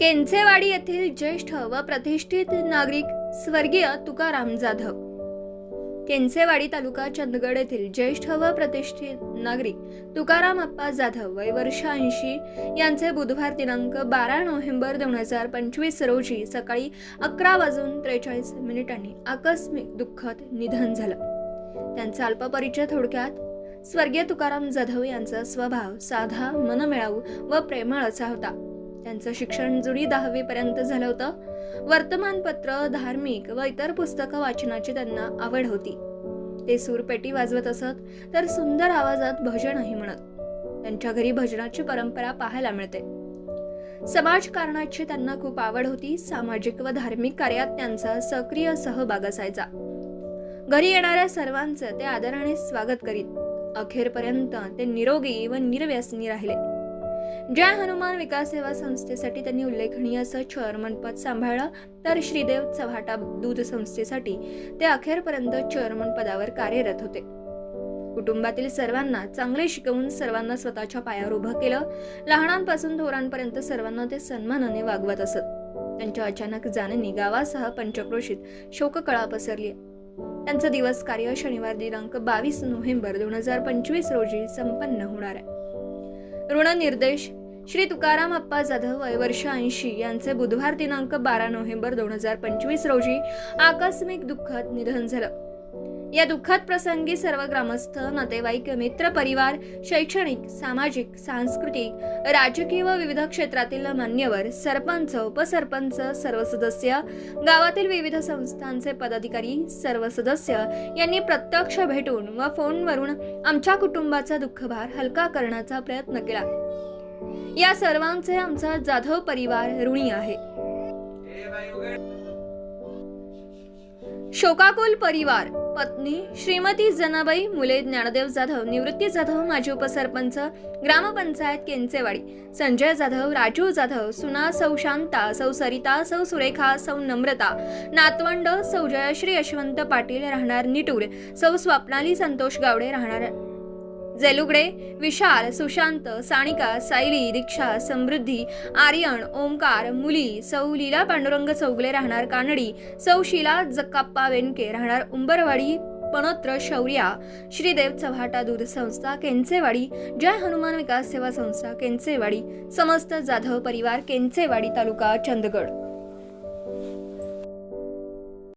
केंचेवाडी येथील ज्येष्ठ व प्रतिष्ठित नागरिक स्वर्गीय तुकाराम जाधव. केंचेवाडी तालुका चंदगड येथील ज्येष्ठ व प्रतिष्ठित नागरिक तुकाराम अप्पा जाधव वय वर्ष ऐंशी यांचे बुधवार दिनांक बारा नोव्हेंबर दोन हजार पंचवीस रोजी सकाळी अकरा वाजून त्रेचाळीस मिनिटांनी आकस्मिक दुःखद निधन झालं. त्यांचा अल्पपरिचय थोडक्यात स्वर्गीय तुकाराम जाधव यांचा स्वभाव साधा मनमिळाऊ व प्रेमळ असा होता. त्यांचं शिक्षण जुनी दहावीपर्यंत झालं होतं. वर्तमानपत्र धार्मिक व इतर पुस्तकं वाचनाची त्यांना आवड होती. ते सूरपेटी वाजवत असत तर सुंदर आवाजात भजनही म्हणत. त्यांच्या घरी भजनाची परंपरा पाहायला मिळते. समाजकारणाची त्यांना खूप आवड होती. सामाजिक व धार्मिक कार्यात त्यांचा सक्रिय सहभाग असायचा. घरी येणाऱ्या सर्वांचं ते आदराने स्वागत करीत. अखेरपर्यंत ते निरोगी व निर्व्यसनी राहिले. जय हनुमान विकास सेवा संस्थेसाठी त्यांनी उल्लेखनीय असं चेअरमन सांभाळलं तर श्रीदेव चव्हाटा दूध संस्थेसाठी ते अखेरपर्यंत चेअरमन पदावर कार्यरत होते. कुटुंबातील सर्वांना चांगले शिकवून सर्वांना स्वतःच्या पायावर उभं केलं लहानांपासून थोरांपर्यंत सर्वांना ते सन्मानाने वागवत असत. त्यांच्या अचानक जाण्याने गावासह पंचक्रोशीत शोककळा पसरली. त्यांचं दिवस कार्य शनिवार दिनांक बावीस नोव्हेंबर दोन हजार पंचवीस रोजी संपन्न होणार आहे. ऋण निर्देश श्री तुकाराम अप्पा जाधव वय वर्ष ऐंशी यांचे बुधवार दिनांक बारा नोव्हेंबर दोन हजार पंचवीस रोजी आकस्मिक दुःखात निधन झालं. या दुःखात प्रसंगी सर्व ग्रामस्थ नातेवाईक मित्र परिवार शैक्षणिक सामाजिक सांस्कृतिक राजकीय व विविध क्षेत्रातील मान्यवर सरपंच उपसरपंच सर्व सदस्य गावातील विविध संस्थांचे पदाधिकारी सर्व सदस्य यांनी प्रत्यक्ष भेटून व फोनवरून आमच्या कुटुंबाचा दुःखभार हलका करण्याचा प्रयत्न केला. या सर्वांचे आमचा जाधव परिवार ऋणी आहे. शोकाकुल परिवार पत्नी श्रीमती जनाबाई मुले ज्ञानदेव जाधव निवृत्ती जाधव माजी उपसरपंच ग्रामपंचायत केंचेवाडी संजय जाधव राजू जाधव सुना सौ शांता सौ सरिता सौ सुरेखा सौ नम्रता नातवंड सौ जयश्री यशवंत पाटील राहणार निटूर सौ स्वप्नाली संतोष गावडे राहणार जेलुगडे विशाल सुशांत सानिका सायली दीक्षा समृद्धी आर्यन ओंकार मुली सौ लीला पांडुरंग चौगले राहणार कानडी सौ शिला जक्काप्पा वेनके राहणार उंबरवाडी पणत्र शौर्या श्रीदेव चव्हाटा दूध संस्था केंचेवाडी जय हनुमान विकास सेवा संस्था केंचेवाडी समस्त जाधव परिवार केंचेवाडी तालुका चंदगड.